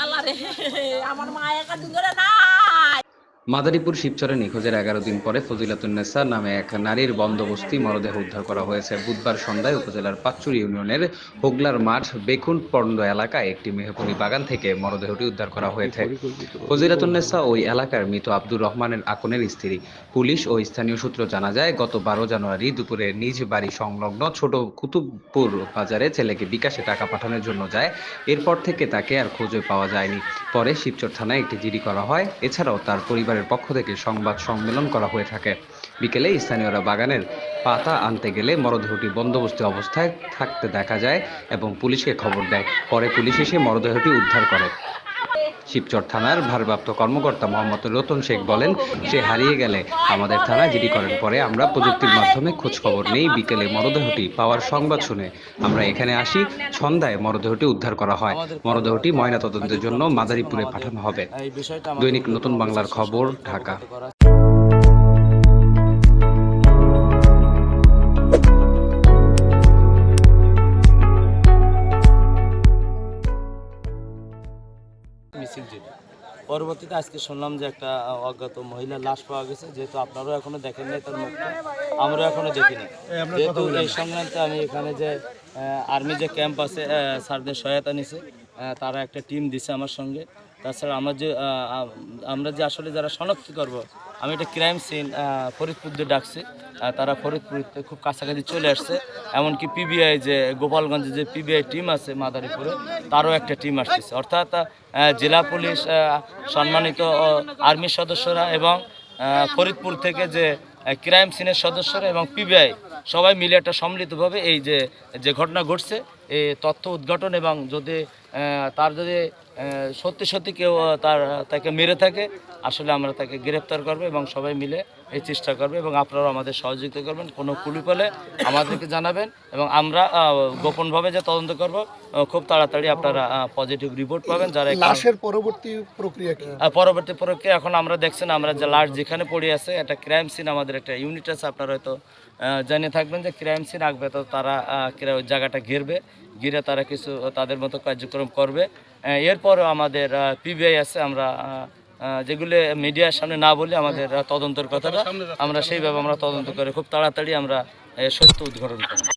আল্লাহ রে। আমার মায়ের কাছে ধরে নাই। মাদারীপুর শিবচরে নিখোঁজের এগারো দিন পরে ফজিলাতুন্নেসা নামে এক নারীর বন্দোবস্তি মরদেহ উদ্ধার করা হয়েছে। বুধবার সন্ধ্যায় উপজেলার পাঁচচুরি ইউনিয়নের হোগলার মাঠ বেকুন পন্ড এলাকায় একটি মেহপুরি বাগান থেকে মরদেহটি উদ্ধার করা হয়েছে। ফজিলাতুন্নেসা ওই এলাকার মৃত আব্দুর রহমানের আকনের স্ত্রী। পুলিশ ও স্থানীয় সূত্র জানা যায়, গত বারো জানুয়ারি দুপুরে নিজ বাড়ি সংলগ্ন ছোট কুতুবপুর বাজারে ছেলেকে বিকাশে টাকা পাঠানোর জন্য যায়। এরপর থেকে তাকে আর খোঁজে পাওয়া যায়নি। পরে শিবচর থানায় একটি জিডি করা হয়। এছাড়াও তার পরিবারের পক্ষ থেকে সংবাদ সম্মেলন করা হয়ে থাকে। বিকেলে স্থানীয়রা বাগানের পাতা আনতে গেলে মরদেহটি বন্দোবস্তি অবস্থায় থাকতে দেখা যায় এবং পুলিশকে খবর দেয়। পরে পুলিশ এসে মরদেহটি উদ্ধার করে। শিবচর থানার ভারপ্রাপ্ত কর্মকর্তা মোহাম্মদ রতন শেখ বলেন, সে হারিয়ে গেলে আমাদের থানা জিডি করেন পরে আমরা প্রযুক্তির মাধ্যমে খোঁজ খবর নেই, বিকেলে মরদেহটি পাওয়ার সংবাদ শুনে আমরা এখানে আসি, সন্ধ্যায় মরদেহটি উদ্ধার করা হয়। মরদেহটি ময়নাতদন্তের জন্য মাদারীপুরে পাঠানো হবে। দৈনিক নতুন বাংলার খবর, ঢাকা। মিসিং যেটা। পরবর্তীতে আজকে শুনলাম যে একটা অজ্ঞাত মহিলার লাশ পাওয়া গেছে যেহেতু আপনারাও এখনও দেখেন নাই তার মুখটা আমরা এখনও দেখিনি যেহেতু এই সংক্রান্তে আমি এখানে যে আর্মি যে ক্যাম্প আছে স্যারদের সহায়তা নিছে তারা একটা টিম দিছে আমার সঙ্গে। তাছাড়া আমরা যে আমরা যে আসলে যারা শনাক্ত করব, আমি একটা ক্রাইম সিন ফরিদপুর দিয়ে ডাকছি। তারা ফরিদপুরতে খুব কাছাকাছি চলে আসছে। এমনকি পিবিআই যে, গোপালগঞ্জে যে পিবিআই টিম আছে মাদারীপুরে, তারও একটা টিম আসতেছে। অর্থাৎ জেলা পুলিশ সম্মানিত আর্মির সদস্যরা এবং ফরিদপুর থেকে যে ক্রাইম সিনের সদস্যরা এবং পিবিআই সবাই মিলে একটা সম্মিলিতভাবে এই যে যে ঘটনা ঘটছে, এই তথ্য উদ্ঘাটন এবং যদি তার যদি সত্যি সত্যি কেউ তার তাকে মেরে থাকে। আসলে আমরা তাকে গ্রেপ্তার করব এবং সবাই মিলে এই চেষ্টা করবে এবং আপনারাও আমাদের সহযোগিতা করবেন। কোনো কুলি পেলে আমাদেরকে জানাবেন এবং আমরা গোপনভাবে যে তদন্ত করব খুব তাড়াতাড়ি আপনারা পজিটিভ রিপোর্ট পাবেন যারা লাশের পরবর্তী প্রক্রিয়া কি? পরবর্তী প্রক্রিয়া এখন আমরা দেখছেন আমরা যে লাশ যেখানে পড়ে আছে একটা ক্রাইম সিন আমাদের একটা ইউনিট আছে আপনারা হয়তো জানিয়ে থাকবেন যে ক্রাইম সিন আঁকবে তো তারা ওই জায়গাটা ঘিরবে ঘিরে তারা কিছু তাদের মতো কার্যক্রম করবে। এরপরও আমাদের পিবিআই আছে আমরা যেগুলো মিডিয়ার সামনে না বলি আমাদের তদন্তের কথাটা আমরা সেইভাবে আমরা তদন্ত করে খুব তাড়াতাড়ি আমরা সত্য উদ্ঘাটন করব।